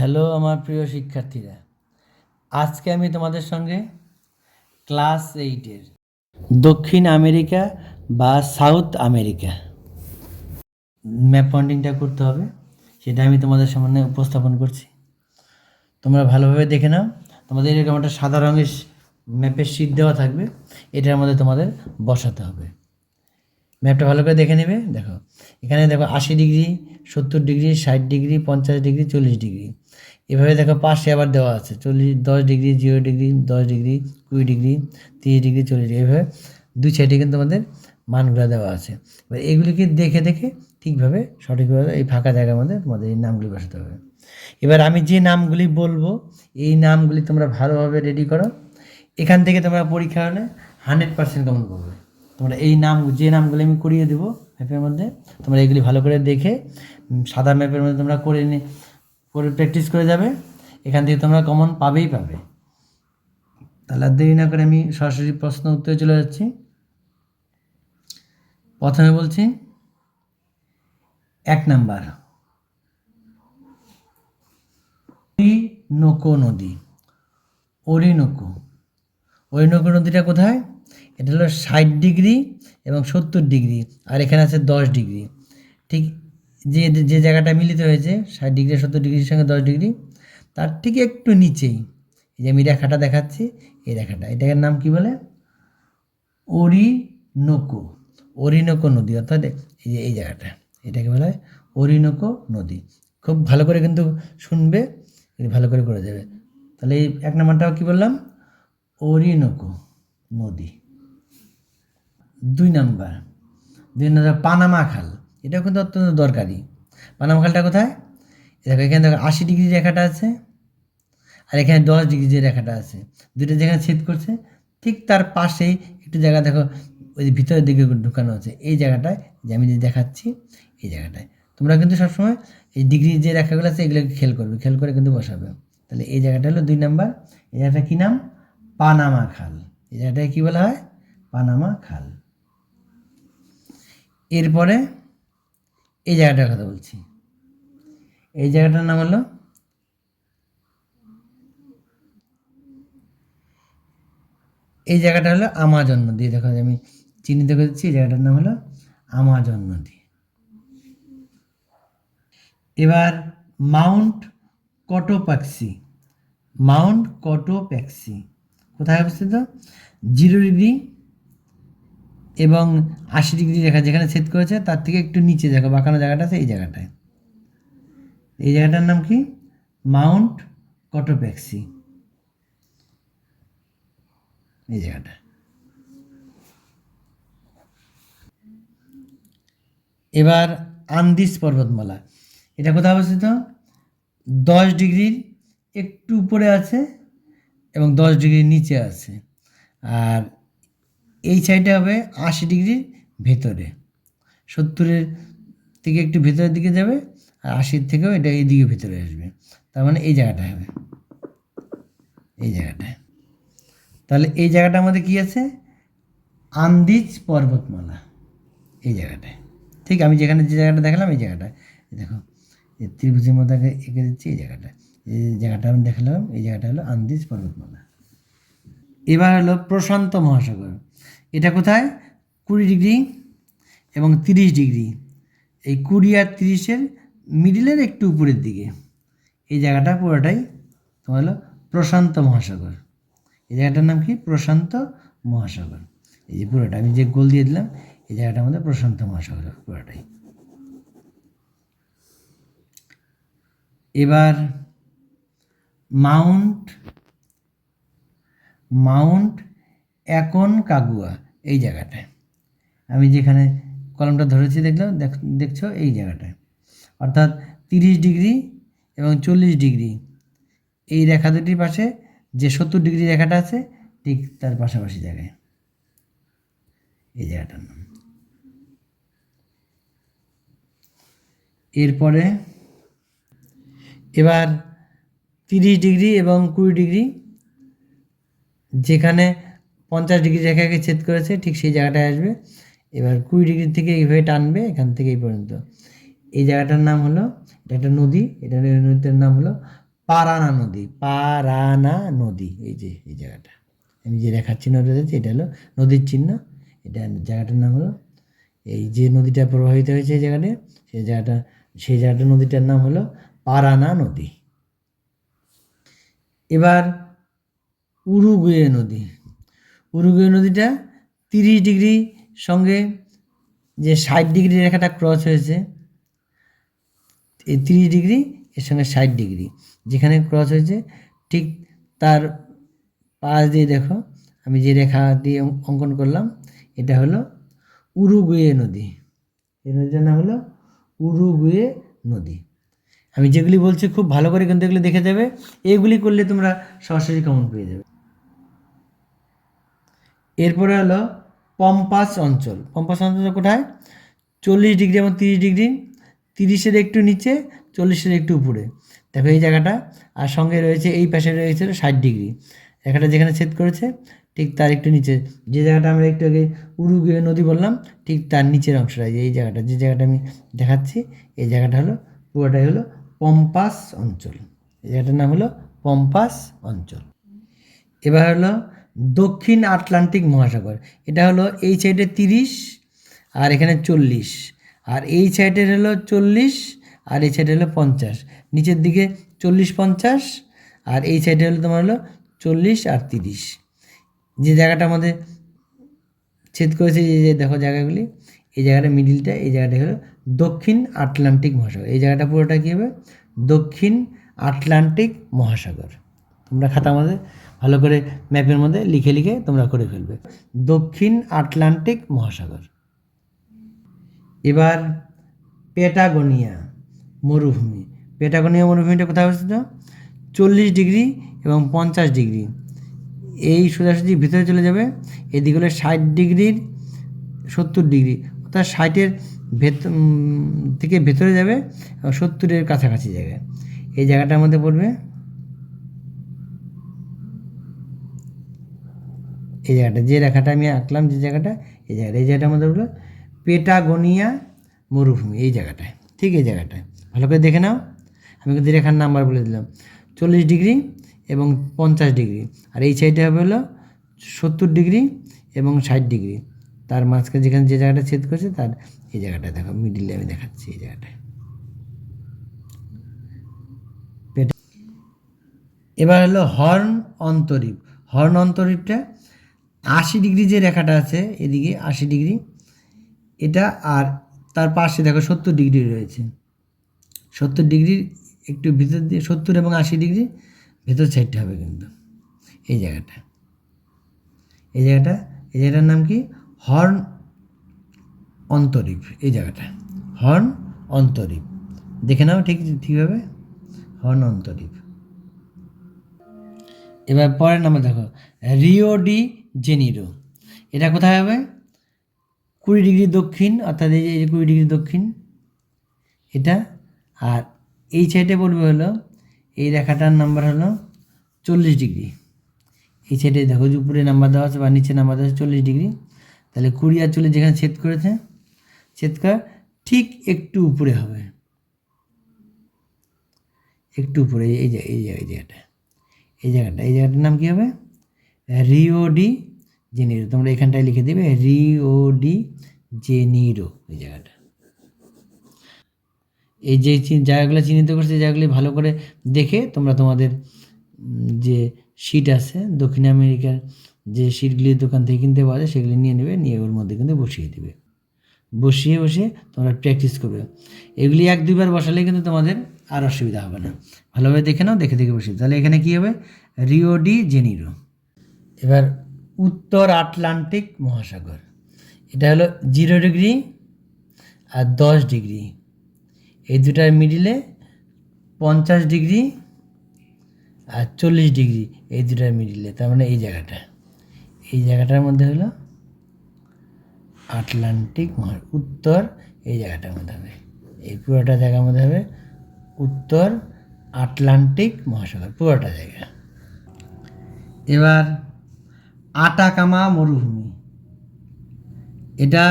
Hello আমার প্রিয় শিক্ষার্থীরা। আজকে আমি তোমাদের সঙ্গে ক্লাস এইটের দক্ষিণ আমেরিকা বা সাউথ আমেরিকা ম্যাপ পয়েন্টিংটা করতে হবে। সেটা আমি তোমাদের সামনে উপস্থাপন করছি। তোমরা ভালোভাবে দেখে নাও। তোমাদের এরকম একটা সাদা রঙের ম্যাপের শীট দেওয়া থাকবে। এটার মধ্যে তোমাদের বসাতে হবে। ম্যাপটা ভালো করে দেখে নেবে। দেখো, এখানে দেখো আশি ডিগ্রি, সত্তর ডিগ্রি, ষাট ডিগ্রি, পঞ্চাশ ডিগ্রি, চল্লিশ ডিগ্রি। এভাবে দেখো পাশে আবার দেওয়া আছে, চল্লিশ, দশ ডিগ্রি, জিরো ডিগ্রি, দশ ডিগ্রি, কুড়ি ডিগ্রি, তিরিশ ডিগ্রি, চল্লিশ ডিগ্রি। এভাবে দুই সাইডে কিন্তু আমাদের মানগুলো দেওয়া আছে। এবার এগুলিকে দেখে দেখে ঠিকভাবে, সঠিকভাবে এই ফাঁকা জায়গার মধ্যে তোমাদের এই নামগুলি বসাতে হবে। এবার আমি যে নামগুলি বলব, এই নামগুলি তোমরা ভালোভাবে রেডি করো। এখান থেকে তোমরা পরীক্ষা হলে হান্ড্রেড পার্সেন্ট কমন করবে। তোমরা এই নাম, যে নামগুলো আমি করিয়ে দেবো ম্যাপের মধ্যে, তোমরা এগুলি ভালো করে দেখে সাদা ম্যাপের মধ্যে তোমরা করে নি, করে প্র্যাকটিস করে যাবে। এখান থেকে তোমরা কমন পাবেই পাবে। তাহলে আর দেরি না করে আমি সরাসরি প্রশ্ন উত্তরে চলে যাচ্ছি। প্রথমে বলছি, এক নাম্বার। অরিনোকো নদী। অরিনোকো। অরিনোকো নদীটা কোথায়? এটা হলো ষাট ডিগ্রি এবং সত্তর ডিগ্রি, আর এখানে আছে দশ ডিগ্রি। ঠিক যে যে জায়গাটা মিলিত হয়েছে, ষাট ডিগ্রি, সত্তর ডিগ্রির সঙ্গে দশ ডিগ্রি, তার ঠিক একটু নিচেই। এই যে আমি রেখাটা দেখাচ্ছি, এই রেখাটা, এটার নাম কি বলে? অরিনোকো অরিনোকো নদী, অর্থাৎ এই যে, এই জায়গাটা, এটাকে বলা হয় অরিনোকো নদী। খুব ভালো করে কিন্তু শুনবে, ভালো করে করে যাবে তাহলে এই এক নম্বরটাও কী বললাম? অরিনোকো নদী। দুই নাম্বার। দুই নাম্বার পানামা খাল। এটাও কিন্তু অত্যন্ত দরকারি। পানামা খালটা কোথায়? দেখো, এখানে দেখো আশি ডিগ্রি রেখাটা আছে আর এখানে দশ ডিগ্রি যে রেখাটা আছে। দুটো যেখানে ছেদ করছে, ঠিক তার পাশেই একটু জায়গা দেখো, ওই যে ভিতরের দিকে ঢুকানো আছে। এই জায়গাটায় যে আমি যে দেখাচ্ছি, এই জায়গাটায়। তোমরা কিন্তু সবসময় এই ডিগ্রি যে রেখাগুলো আছে, এগুলোকে খেল করবে। খেয়াল করে কিন্তু বসাবে। তাহলে এই জায়গাটা হলো দুই নাম্বার। এই জায়গাটা কী নাম? পানামা খাল। এই জায়গাটায় কী বলা হয়? পানামা খাল। এরপরে এই জায়গাটার কথা বলছি। এই জায়গাটার নাম হলো এই জায়গাটা হলো আমাজন নদী দেখো, আমি চিহ্নিত করে দিচ্ছি, এই জায়গাটার নাম হলো আমাজন নদী এবার মাউন্ট কটোপ্যাক্সি মাউন্ট কটোপ্যাক্সি কোথায় অবস্থিত? জিরো ডিগ্রি এবং আশি ডিগ্রি রেখা যেখানে ছেদ করেছে, তার থেকে একটু নিচে দেখো, বাঁকানো জায়গাটা আছে এই জায়গাটায়। এই জায়গাটার নাম কি? মাউন্ট কটোপ্যাক্সি এই জায়গাটা। এবার আন্দিস পর্বতমালা। এটা কোথায় অবস্থিত? দশ ডিগ্রির একটু উপরে আছে এবং দশ ডিগ্রির নিচে আছে। আর এই সাইডে হবে আশি ডিগ্রির ভেতরে। সত্তরের থেকে একটু ভেতরের দিকে যাবে আর আশির থেকেও এটা এই দিকে ভেতরে আসবে। তার মানে এই জায়গাটা হবে। এই জায়গাটায় তাহলে এই জায়গাটা আমাদের কী আছে? আন্দিজ পর্বতমালা। এই জায়গাটায়। ঠিক আমি যেখানে যে জায়গাটা দেখালাম, এই জায়গাটায় দেখো ত্রিভুজের আগে এঁকে দিচ্ছি, এই জায়গাটা। এই জায়গাটা আমি দেখালাম, এই জায়গাটা হলো আন্দিজ পর্বতমালা। এবার হলো প্রশান্ত মহাসাগর। এটা কোথায়? কুড়ি ডিগ্রি এবং তিরিশ ডিগ্রি। এই কুড়ি আর তিরিশের মিডিলের একটু উপরের দিকে। এই জায়গাটা পুরোটাই তোমার হলো প্রশান্ত মহাসাগর। এই জায়গাটার নাম কি? প্রশান্ত মহাসাগর। এই যে পুরোটা, আমি যে গোল দিয়ে দিলাম, এই জায়গাটা আমাদের প্রশান্ত মহাসাগর পুরোটাই। এবার মাউন্ট মাউন্ট একন কাগুয়া এই জায়গাটায়। আমি যেখানে কলমটা ধরেছি দেখলাম, দেখ, দেখছ এই জায়গাটায়। অর্থাৎ তিরিশ ডিগ্রি এবং চল্লিশ ডিগ্রি। এই রেখা দুটির পাশে যে সত্তর ডিগ্রি রেখাটা আছে, ঠিক তার পাশাপাশি জায়গায়। এই জায়গাটার নাম। এরপরে এবার তিরিশ ডিগ্রি এবং কুড়ি ডিগ্রি, যেখানে পঞ্চাশ ডিগ্রি রেখাকে ছেদ করেছে, ঠিক সেই জায়গাটায় আসবে। এবার কুড়ি ডিগ্রি থেকে এইভাবে টানবে এখান থেকে এই পর্যন্ত। এই জায়গাটার নাম হলো, এটা একটা নদী, এটা নদীটার নাম হলো পারানা নদী পারানা নদী। এই যে, এই জায়গাটা। আমি যে রেখার চিহ্ন রয়েছে এটা হলো নদীর চিহ্ন। এটা জায়গাটার নাম হলো, এই যে নদীটা প্রবাহিত হয়েছে এই জায়গাটা সেই জায়গাটা সেই জায়গাটা নদীটার নাম হলো পারানা নদী। এবার উরুগুয়ে নদী। উরুগুয়ে নদীটা তিরিশ ডিগ্রি সঙ্গে যে ষাট ডিগ্রি রেখাটা ক্রস হয়েছে, এই তিরিশ ডিগ্রি, এর সঙ্গে ষাট ডিগ্রি। যেখানে ক্রস হয়েছে, ঠিক তার পাশ দিয়ে দেখো, আমি যে রেখা দিয়ে অঙ্কন করলাম, এটা হলো উরুগুয়ে নদী। এই নদীটার নাম হলো উরুগুয়ে নদী। আমি যেগুলি বলছি খুব ভালো করে কিন্তু এগুলি দেখে যাবে, এগুলি করলে তোমরা সরাসরি কমন পেয়ে যাবে। এরপরে হলো পম্পাস অঞ্চল। পম্পাস অঞ্চল কোথায়? চল্লিশ ডিগ্রি এবং তিরিশ ডিগ্রি। তিরিশের একটু নিচে, চল্লিশের একটু উপরে। দেখো এই জায়গাটা, আর সঙ্গে রয়েছে এই পাশে রয়েছে ষাট ডিগ্রি। রেখাটা যেখানে ছেদ করেছে, ঠিক তার একটু নিচে। যে জায়গাটা আমরা একটু আগে উরুগুয়ে নদী বললাম, ঠিক তার নিচের অংশটা, এই জায়গাটা, যে জায়গাটা আমি দেখাচ্ছি, এই জায়গাটা হলো, পুরোটাই হলো পম্পাস অঞ্চল। এই জায়গাটার নাম হলো পম্পাস অঞ্চল। এবার হলো দক্ষিণ আটলান্টিক মহাসাগর। এটা হলো এই সাইডে তিরিশ আর এখানে চল্লিশ। আর এই সাইডের হলো চল্লিশ আর এই সাইডে হলো পঞ্চাশ। নিচের দিকে চল্লিশ পঞ্চাশ আর এই সাইডে হলো তোমার হলো চল্লিশ আর তিরিশ। যে জায়গাটা আমাদের ছেদ করেছে যে যে দেখো জায়গাগুলি, এই জায়গাটা মিডিলটা এই জায়গাটা হলো দক্ষিণ আটলান্টিক মহাসাগর। এই জায়গাটা পুরোটা কী হবে? দক্ষিণ আটলান্টিক মহাসাগর। তোমরা খাতার মধ্যে ভালো করে ম্যাপের মধ্যে লিখে লিখে তোমরা করে ফেলবে। দক্ষিণ আটলান্টিক মহাসাগর। এবার পেটাগোনিয়া মরুভূমি। পেটাগোনিয়া মরুভূমিটা কোথায় অবস্থিত? চল্লিশ ডিগ্রি এবং পঞ্চাশ ডিগ্রি। এই সোজাসুজি ভিতরে চলে যাবে। এদিকে হলো ষাট ডিগ্রির সত্তর ডিগ্রি। অর্থাৎ ষাটের ভেত থেকে ভেতরে যাবে সত্তরের কাছাকাছি জায়গায় এই জায়গাটার মধ্যে পড়বে এই জায়গাটা, যে রেখাটা আমি আঁকলাম, যে জায়গাটা, এই জায়গাটা, এই জায়গাটার মধ্যে হলো পেটাগোনিয়া মরুভূমি, এই জায়গাটায়, ঠিক এই জায়গাটায়। ভালো করে দেখে নাও। আমি কিন্তু রেখার নাম্বার বলে দিলাম। চল্লিশ ডিগ্রি এবং পঞ্চাশ ডিগ্রি। আর এই সাইডে হবে হলো সত্তর ডিগ্রি এবং ষাট ডিগ্রি। তার মাঝখানে যেখানে যে জায়গাটা ছেদ করছে, তার এই জায়গাটা দেখো মিডিলে আমি দেখাচ্ছি এই জায়গাটায়। এবার হলো হর্ন অন্তরীপ। হর্ন অন্তরীপটা আশি ডিগ্রি যে রেখাটা আছে এদিকে আশি ডিগ্রি, এটা আর তার পাশে দেখো সত্তর ডিগ্রি রয়েছে। সত্তর ডিগ্রির একটু ভিতর দিয়ে, সত্তর এবং আশি ডিগ্রি ভেতর সাইডটা হবে কিন্তু। এই জায়গাটা। এই জায়গাটা, এই জায়গাটার নাম কি? হর্ন অন্তরীপ। এই জায়গাটা। হর্ন অন্তরীপ। দেখে নাও ঠিক, ঠিকভাবে। হর্ন অন্তরীপ। এবার পরের নাম্বার দেখো। রিও ডি জেনিরো এটা কোথায় হবে? কুড়ি ডিগ্রি দক্ষিণ, অর্থাৎ এই যে কুড়ি ডিগ্রি দক্ষিণ, এটা। আর এই সাইডে পড়বে হলো, এই রেখাটার নাম্বার হলো চল্লিশ ডিগ্রি। এই সাইডে দেখো যে উপরে নাম্বার দেওয়া আছে বা নিচে নাম্বার দেওয়া আছে চল্লিশ ডিগ্রি। তাহলে কুড়ি আর চল্লিশ যেখানে ছেদ করেছে, ছেদ করা ঠিক একটু উপরে হবে। একটু উপরে, এই যে এই যে, এই জায়গাটা। এই জায়গাটা, এই জায়গাটার নাম কী হবে? রিও ডি জেনিরো তোমরা এখানটায় লিখে দেবে রিও ডি জেনিরো এই জায়গাটা। এই যে জায়গাগুলো চিহ্নিত করছে জায়গাগুলি ভালো করে দেখে তোমরা তোমাদের যে শিট আছে, দক্ষিণ আমেরিকার যে শিটগুলি দোকান থেকে কিনতে পাওয়া যায়, সেগুলি নিয়ে নেবে, নিয়ে ওর মধ্যে কিন্তু বসিয়ে দেবে। বসিয়ে বসিয়ে তোমরা প্র্যাকটিস করবে। এগুলি এক, দুইবার বসালে কিন্তু তোমাদের আর অসুবিধা হবে না। ভালোভাবে দেখে নাও, দেখে দেখে বসিয়ে তাহলে এখানে কী হবে? রিও ডি জেনিরো এবার উত্তর আটলান্টিক মহাসাগর। এটা হলো জিরো ডিগ্রি আর দশ ডিগ্রি। এই দুটার মিডিলে পঞ্চাশ ডিগ্রি আর চল্লিশ ডিগ্রি এই দুটার মিডিলে, তার মানে এই জায়গাটা। এই জায়গাটার মধ্যে হলো আটলান্টিক মহা, উত্তর এই জায়গাটার মধ্যে হবে। এই পুরোটা জায়গার মধ্যে হবে উত্তর আটলান্টিক মহাসাগর, পুরোটা জায়গা। এবার আটাকামা মরুভূমি। এটা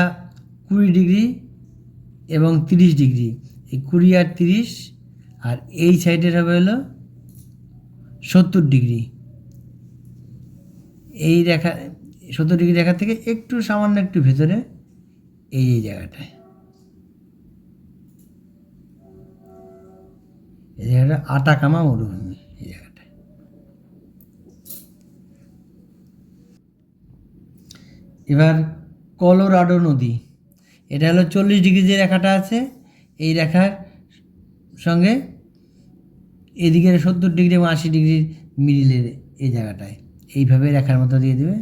কুড়ি ডিগ্রি এবং তিরিশ ডিগ্রি। এই কুড়ি আর তিরিশ আর এই সাইডের হবে হলো সত্তর ডিগ্রি। এই রেখা, সত্তর ডিগ্রি রেখা থেকে একটু সামান্য একটু ভেতরে এই এই জায়গাটায়। এই জায়গাটা আটাকামা মরুভূমি এই জায়গাটায় এবার কলোরাডো নদী। এটা হলো চল্লিশ ডিগ্রি যে রেখাটা আছে, এই রেখার সঙ্গে এদিকে সত্তর ডিগ্রি এবং আশি ডিগ্রির মিডিলের এই জায়গাটায়। এইভাবে রেখার মতো দিয়ে দেবে।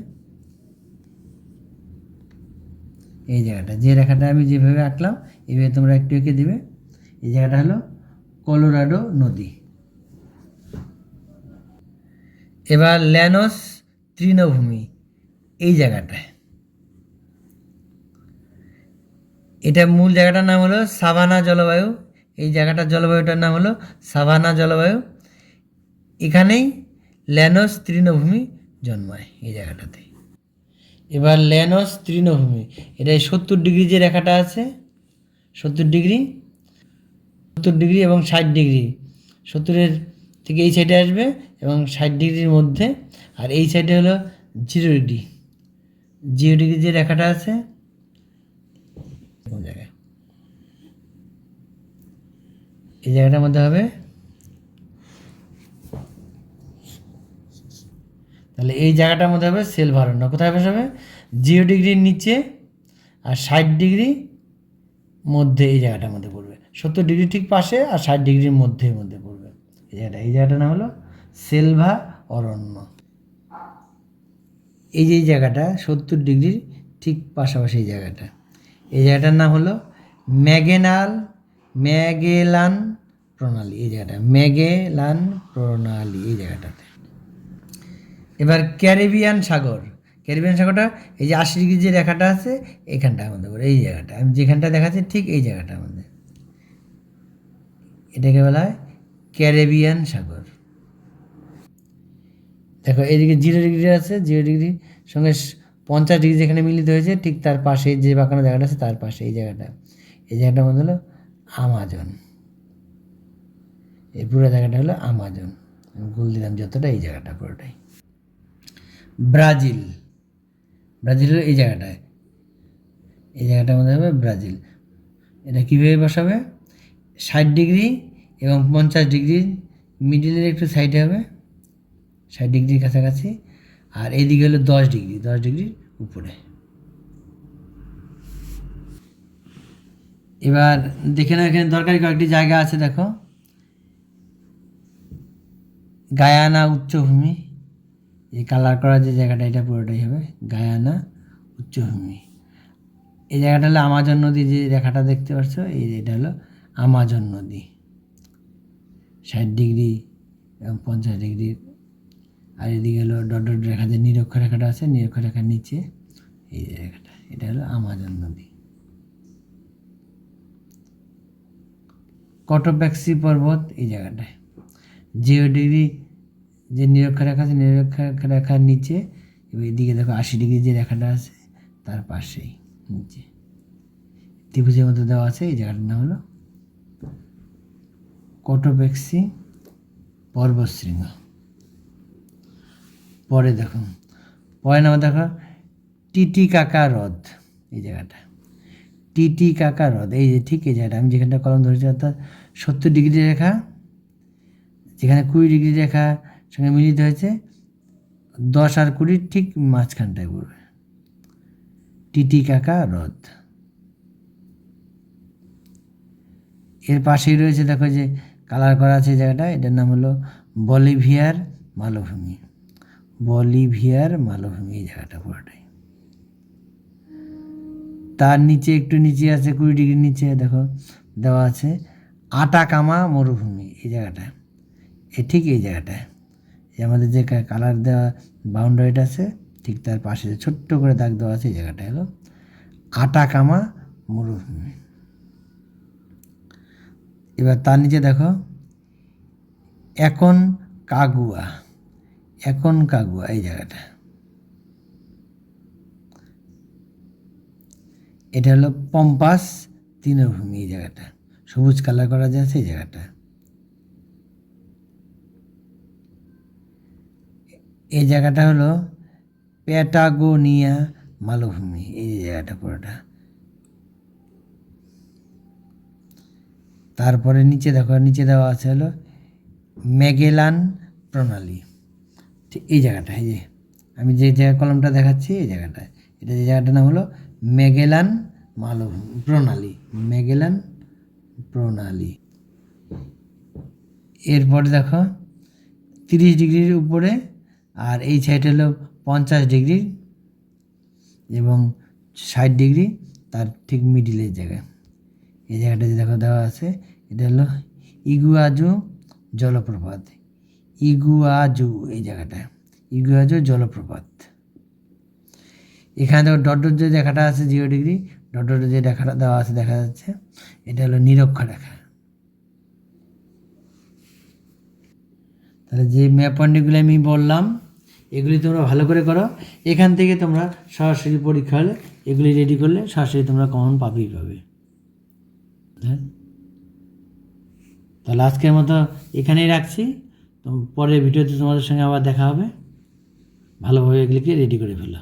এই জায়গাটা, যে রেখাটা আমি যেভাবে আঁকলাম, এইভাবে তোমরা একটু এঁকে দেবে। এই জায়গাটা হলো কলোরাডো নদী। এবার ল্যানোস তৃণভূমি, এই জায়গাটায়। এটা মূল জায়গাটার নাম হলো সাভানা জলবায়ু। এই জায়গাটার জলবায়ুটার নাম হলো সাভানা জলবায়ু। এখানেই ল্যানোস তৃণভূমি জন্মায় এই জায়গাটাতে। এবার ল্যানোস তৃণভূমি, এটা সত্তর ডিগ্রি যে রেখাটা আছে, সত্তর ডিগ্রি সত্তর ডিগ্রি এবং ষাট ডিগ্রি। সত্তরের থেকে এই সাইডে আসবে এবং ষাট ডিগ্রির মধ্যে, আর এই সাইডে হলো জিরো ডিগ্রি জিরো ডিগ্রি যে রেখাটা আছে কোন জায়গায় এই জায়গাটার মধ্যে হবে? তাহলে এই জায়গাটার মধ্যে হবে সেলভারণ্য কোথায় বসাবে? জিরো ডিগ্রির নিচে আর ষাট ডিগ্রি মধ্যে এই জায়গাটার মধ্যে পড়বে। সত্তর ডিগ্রি ঠিক পাশে আর ষাট ডিগ্রির মধ্যে মধ্যে পড়বে। এই জায়গাটা, এই জায়গাটার নাম হলো সেলভা অরণ্য এই যে এই জায়গাটা, সত্তর ডিগ্রির ঠিক পাশাপাশি এই জায়গাটা। এই জায়গাটার নাম হলো ম্যাগেনাল ম্যাগেলান প্রণালী, এই জায়গাটা, ম্যাগেলান প্রণালী এই জায়গাটাতে। এবার ক্যারিবিয়ান সাগর, ক্যারিবিয়ান সাগরটা, এই যে আশি ডিগ্রি যে রেখাটা আছে এখানটার আমাদের এই জায়গাটা, আমি যেখানটা দেখাচ্ছি ঠিক এই জায়গাটা আমাদের। এটাকে বলা হয় ক্যারিবিয়ান সাগর। দেখো এদিকে জিরো ডিগ্রি আছে, জিরো ডিগ্রি সঙ্গে পঞ্চাশ ডিগ্রি যেখানে মিলিত হয়েছে, ঠিক তার পাশে যে বাঁকানো জায়গাটা আছে তার পাশে এই জায়গাটা। এই জায়গাটার মধ্যে হলো আমাজন এই পুরো জায়গাটা হলো আমাজন আমি গুল দিলাম যতটা, এই জায়গাটা পুরোটাই। ব্রাজিল। ব্রাজিল হলো এই জায়গাটায়। এই জায়গাটার মধ্যে হবে ব্রাজিল। এটা কীভাবে বসাবে? ষাট ডিগ্রি এবং পঞ্চাশ ডিগ্রি মিডিলের একটু সাইডে হবে। ষাট ডিগ্রির কাছাকাছি। আর এইদিকে হলো দশ ডিগ্রি, দশ ডিগ্রির উপরে। এবার দেখে নাও এখানে দরকারি কয়েকটি জায়গা আছে, দেখো। গায়ানা উচ্চভূমি, এই কালার করা যে জায়গাটা, এটা পুরোটাই হবে গায়ানা উচ্চভূমি। এই জায়গাটা হলো আমাজন নদী, যে রেখাটা দেখতে পাচ্ছ, এই এটা হলো আমাজন নদী। ষাট ডিগ্রি এবং পঞ্চাশ ডিগ্রি আর এদিকে হলো ডট ডট রেখা যে নিরক্ষর রেখাটা আছে নিরক্ষর রেখার নিচে এই যে রেখাটা, এটা হলো আমাজন নদী। কটোপ্যাক্সি পর্বত এই জায়গাটায়। জিরো ডিগ্রি যে নিরক্ষর রেখা আছে নিরক্ষর রেখার নিচে এবং এদিকে দেখো আশি ডিগ্রি যে রেখাটা আছে, তার পাশেই, নিচে। ত্রিভুজের মধ্যে দেওয়া আছে, এই জায়গাটার নাম হলো কটোপ্যাক্সি পর্বতশৃঙ্গ। পরে দেখো। পরে নামে দেখো, টিটি কাকা হ্রদ এই জায়গাটা। টিটি কাকা হ্রদ এই যে ঠিক এই জায়গাটা, আমি যেখানটা কলম ধরেছি অর্থাৎ সত্তর ডিগ্রি রেখা, যেখানে কুড়ি ডিগ্রি রেখা সঙ্গে মিলিত হয়েছে, দশ আর কুড়ির ঠিক মাঝখানটায় পড়বে। টিটি কাকা হ্রদ এর পাশেই রয়েছে দেখো যে কালার করা আছে জায়গাটা, এটার নাম হলো বলিভিয়ার মালভূমি। বলিভিয়ার মালভূমি এই জায়গাটা পুরোটাই তার নিচে একটু নিচে আছে, কুড়ি ডিগ্রি নিচে, দেখো, দেওয়া আছে, আটাকামা মরুভূমি, এই জায়গাটা। এ ঠিক এই জায়গাটা। এই আমাদের যে কালার দেওয়া বাউন্ডারিটা আছে, ঠিক তার পাশে যে ছোট্ট করে দাগ দেওয়া আছে, এই জায়গাটা হলো আটাকামা মরুভূমি। এবার তার নিচে দেখো, এখন কাগুয়া। এখন কাগুয়া এই জায়গাটা। এটা হলো পম্পাস, তৃণভূমি এই জায়গাটা। সবুজ কালার করা যায় সেই জায়গাটা। এই জায়গাটা হলো প্যাটাগোনিয়া মালভূমি, এই জায়গাটা পুরোটা। তারপরে নিচে দেখো, নিচে দেওয়া আছে হলো ম্যাগেলান প্রণালী। ঠিক এই জায়গাটা, এই যে আমি যে জায়গা কলমটা দেখাচ্ছি, এই জায়গাটা। এটা যে জায়গাটার নাম হলো ম্যাগেলান মালভূমি প্রণালী ম্যাগেলান প্রণালী। এরপরে দেখো, তিরিশ ডিগ্রির উপরে, আর এই সাইড হলো পঞ্চাশ ডিগ্রি এবং ষাট ডিগ্রি তার ঠিক মিডিলের জায়গায়। এই জায়গাটা যে দেখো দেওয়া আছে, এটা হলো ইগুয়াজু জলপ্রপাত। ইগুয়াজু, এই জায়গাটা ইগুয়াজু জলপ্রপাত। এখানে দেখো ডট যে দেখাটা আছে জিরো ডিগ্রি ডট ডট যে দেখাটা দেওয়া আছে, দেখা যাচ্ছে, এটা হলো নিরক্ষরেখা তাহলে যে ম্যাপ পয়েন্টগুলো আমি বললাম, এগুলি তোমরা ভালো করে করো। এখান থেকে তোমরা সরাসরি পরীক্ষা হলে এগুলি রেডি করলে সরাসরি তোমরা কমন পাবেই পাবে। হ্যাঁ? তাহলে আজকের মতো এখানেই রাখছি। পরের ভিডিওতে তোমাদের সঙ্গে আবার দেখা হবে। ভালোভাবে এগুলিকে রেডি করে ফেলো।